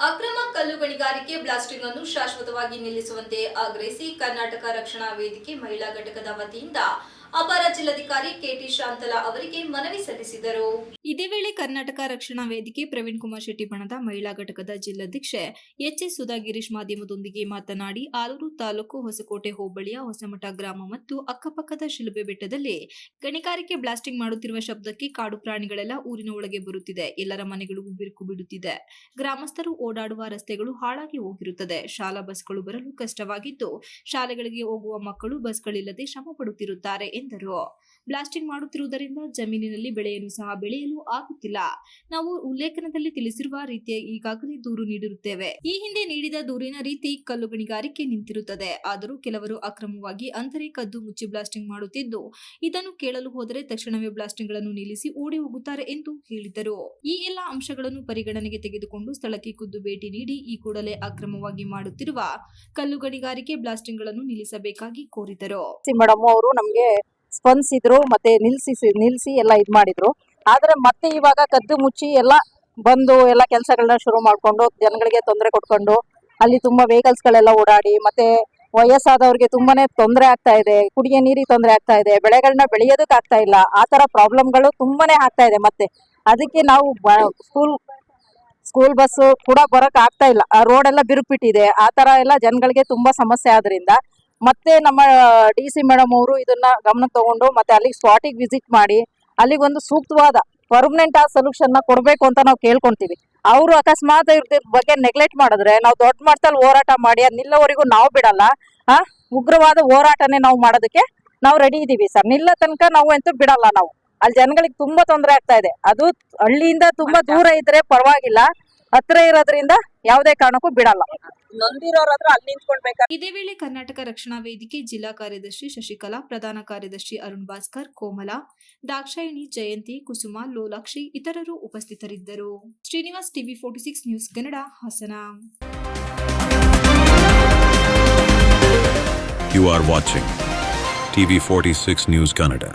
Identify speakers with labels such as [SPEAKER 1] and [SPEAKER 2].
[SPEAKER 1] ಅಕ್ರಮ ಕಲ್ಲು ಗಣಿಗಾರಿಕೆ ಬ್ಲಾಸ್ಟಿಂಗ್ ಅನ್ನು ಶಾಶ್ವತವಾಗಿ ನಿಲ್ಲಿಸುವಂತೆ ಆಗ್ರಹಿಸಿ ಕರ್ನಾಟಕ ರಕ್ಷಣಾ ವೇದಿಕೆ ಮಹಿಳಾ ಘಟಕದ ವತಿಯಿಂದ ಅಪರ ಜಿಲ್ಲಾಧಿಕಾರಿ ಕೆಟಿ ಶಾಂತಲಾ ಅವರಿಗೆ ಮನವಿ ಸಲ್ಲಿಸಿದರು. ಇದೇ ವೇಳೆ ಕರ್ನಾಟಕ ರಕ್ಷಣಾ ವೇದಿಕೆ ಪ್ರವೀಣ್ ಕುಮಾರ್ ಶೆಟ್ಟಿ ಬಣದ ಮಹಿಳಾ ಘಟಕದ ಜಿಲ್ಲಾಧ್ಯಕ್ಷೆ ಎಚ್ ಎಸ್ ಸುಧಾ ಗಿರೀಶ್ ಮಾಧ್ಯಮದೊಂದಿಗೆ ಮಾತನಾಡಿ ಆಲೂರು ತಾಲೂಕು ಹೊಸಕೋಟೆ ಹೋಬಳಿಯ ಹೊಸಮಠ ಗ್ರಾಮ ಮತ್ತು ಅಕ್ಕಪಕ್ಕದ ಶಿಲುಬೆ ಬೆಟ್ಟದಲ್ಲಿ ಗಣಿಗಾರಿಕೆ ಬ್ಲಾಸ್ಟಿಂಗ್ ಮಾಡುತ್ತಿರುವ ಶಬ್ದಕ್ಕೆ ಕಾಡು ಪ್ರಾಣಿಗಳೆಲ್ಲ ಊರಿನ ಒಳಗೆ ಬರುತ್ತಿದೆ. ಎಲ್ಲರ ಮನೆಗಳಿಗೂ ಬಿರುಕು ಬಿಡುತ್ತಿದೆ. ಗ್ರಾಮಸ್ಥರು ಓಡಾಡುವ ರಸ್ತೆಗಳು ಹಾಳಾಗಿ ಹೋಗಿರುತ್ತದೆ. ಶಾಲಾ ಬಸ್ಗಳು ಬರಲು ಕಷ್ಟವಾಗಿದ್ದು, ಶಾಲೆಗಳಿಗೆ ಹೋಗುವ ಮಕ್ಕಳು ಬಸ್ಗಳಿಲ್ಲದೆ ಶ್ರಮ ಪಡುತ್ತಿರುತ್ತಾರೆ ಎಂದರು. ಬ್ಲಾಸ್ಟಿಂಗ್ ಮಾಡುತ್ತಿರುವುದರಿಂದ ಜಮೀನಿನಲ್ಲಿ ಬೆಳೆಯನ್ನು ಸಹ ಬೆಳೆಯಲು ಆಗುತ್ತಿಲ್ಲ. ನಾವು ಉಲ್ಲೇಖನದಲ್ಲಿ ತಿಳಿಸಿರುವ ರೀತಿಯ ಈಗಾಗಲೇ ದೂರು ನೀಡಿರುತ್ತೇವೆ. ಈ ಹಿಂದೆ ನೀಡಿದ ದೂರಿನ ರೀತಿ ಕಲ್ಲು ಗಣಿಗಾರಿಕೆ ನಿಂತಿರುತ್ತದೆ. ಆದರೂ ಕೆಲವರು ಅಕ್ರಮವಾಗಿ ಅಂದರೆ ಕದ್ದು ಮುಚ್ಚಿ ಬ್ಲಾಸ್ಟಿಂಗ್ ಮಾಡುತ್ತಿದ್ದು, ಇದನ್ನು ಕೇಳಲು ಹೋದರೆ ತಕ್ಷಣವೇ ಬ್ಲಾಸ್ಟಿಂಗ್ಗಳನ್ನು ನಿಲ್ಲಿಸಿ ಓಡಿ ಹೋಗುತ್ತಾರೆ ಎಂದು ಹೇಳಿದರು. ಈ ಎಲ್ಲ ಅಂಶಗಳನ್ನು ಪರಿಗಣನೆಗೆ ತೆಗೆದುಕೊಂಡು ಸ್ಥಳಕ್ಕೆ ಖುದ್ದು ಭೇಟಿ ನೀಡಿ ಈ ಕೂಡಲೇ ಅಕ್ರಮವಾಗಿ ಮಾಡುತ್ತಿರುವ ಕಲ್ಲು ಗಣಿಗಾರಿಕೆ ಬ್ಲಾಸ್ಟಿಂಗ್ಗಳನ್ನು ನಿಲ್ಲಿಸಬೇಕಾಗಿ ಕೋರಿದರು.
[SPEAKER 2] ಅವರು ನಮ್ಗೆ ಸ್ಪಂದಿಸಿದ್ರು, ಮತ್ತೆ ನಿಲ್ಸಿ ನಿಲ್ಸಿ ಎಲ್ಲ ಇದ್ ಮಾಡಿದ್ರು. ಆದ್ರೆ ಮತ್ತೆ ಇವಾಗ ಕದ್ದು ಮುಚ್ಚಿ ಎಲ್ಲ ಬಂದು ಎಲ್ಲ ಕೆಲಸಗಳನ್ನ ಶುರು ಮಾಡ್ಕೊಂಡು, ಜನಗಳಿಗೆ ತೊಂದರೆ ಕೊಟ್ಕೊಂಡು, ಅಲ್ಲಿ ತುಂಬಾ ವೆಹಿಕಲ್ಸ್ ಗಳೆಲ್ಲ ಓಡಾಡಿ, ಮತ್ತೆ ವಯಸ್ಸಾದವ್ರಿಗೆ ತುಂಬಾನೇ ತೊಂದರೆ ಆಗ್ತಾ ಇದೆ ಕುಡಿಯೋ ನೀರಿಗೆ ತೊಂದರೆ ಆಗ್ತಾ ಇದೆ ಬೆಳೆಗಳನ್ನ ಬೆಳೆಯೋದಕ್ಕೆ ಆಗ್ತಾ ಇಲ್ಲ, ಆ ತರ ಪ್ರಾಬ್ಲಮ್ಗಳು ತುಂಬಾನೇ ಆಗ್ತಾ ಇದೆ ಮತ್ತೆ. ಅದಕ್ಕೆ ನಾವು ಸ್ಕೂಲ್ ಸ್ಕೂಲ್ ಬಸ್ ಕೂಡ ಬರಕ್ ಆಗ್ತಾ ಇಲ್ಲ. ಆ ರೋಡ್ ಎಲ್ಲ ಆ ತರ ಎಲ್ಲ ಜನಗಳಿಗೆ ತುಂಬಾ ಸಮಸ್ಯೆ ಆದ್ರಿಂದ. ಮತ್ತೆ ನಮ್ಮ ಡಿ ಸಿ ಮೇಡಮ್ ಅವರು ಇದನ್ನ ಗಮನಕ್ಕೆ ತಗೊಂಡು ಮತ್ತೆ ಅಲ್ಲಿಗೆ ಸ್ಪಾಟಿಗೆ ವಿಸಿಟ್ ಮಾಡಿ ಅಲ್ಲಿಗೆ ಒಂದು ಸೂಕ್ತವಾದ ಪರ್ಮನೆಂಟ್ ಆ ಸೊಲ್ಯೂಷನ್ನ ಕೊಡ್ಬೇಕು ಅಂತ ನಾವು ಕೇಳ್ಕೊಂತೀವಿ. ಅವರು ಅಕಸ್ಮಾತ್ ಇದ್ರ ಬಗ್ಗೆ ನೆಗ್ಲೆಕ್ಟ್ ಮಾಡಿದ್ರೆ ನಾವು ದೊಡ್ಡ ಮಟ್ಟದಲ್ಲಿ ಹೋರಾಟ ಮಾಡಿ ಅದ್ ನಿಲ್ಲೋವರೆಗೂ ನಾವು ಬಿಡಲ್ಲ ಆ ಉಗ್ರವಾದ ಹೋರಾಟನೇ ನಾವು ಮಾಡೋದಕ್ಕೆ ನಾವು ರೆಡಿ ಇದೀವಿ ಸರ್. ನಿಲ್ಲ ತನಕ ನಾವು ಅಂತೂ ಬಿಡಲ್ಲ ನಾವು. ಅಲ್ಲಿ ಜನಗಳಿಗೆ ತುಂಬಾ ತೊಂದರೆ ಆಗ್ತಾ ಇದೆ. ಅದು ಹಳ್ಳಿಯಿಂದ ತುಂಬಾ ದೂರ ಇದ್ರೆ ಪರವಾಗಿಲ್ಲ. ಹತ್ರ ಇರೋದ್ರಿಂದ ಯಾವುದೇ ಕಾರಣಕ್ಕೂ ಬಿಡಲ್ಲ. ನೊಂದಿರೋರ್ ಹತ್ರ ಅಲ್ಲಿ ನಿಂತ್ಕೊಳ್ಬೇಕಾದ್ರೆ
[SPEAKER 1] ಇದೇ ವೇಳೆ ಕರ್ನಾಟಕ ರಕ್ಷಣಾ ವೇದಿಕೆ ಜಿಲ್ಲಾ ಕಾರ್ಯದರ್ಶಿ ಶಶಿಕಲಾ ಪ್ರಧಾನ ಕಾರ್ಯದರ್ಶಿ ಅರುಣ್ ಭಾಸ್ಕರ್ ಕೋಮಲಾ ದಾಕ್ಷಾಯಿಣಿ ಜಯಂತಿ ಕುಸುಮ ಲೋಲಾಕ್ಷಿ ಇತರರು ಉಪಸ್ಥಿತರಿದ್ದರು. Srinivas TV forty six news Kannada Hassan.
[SPEAKER 3] You are watching TV46 News Kannada.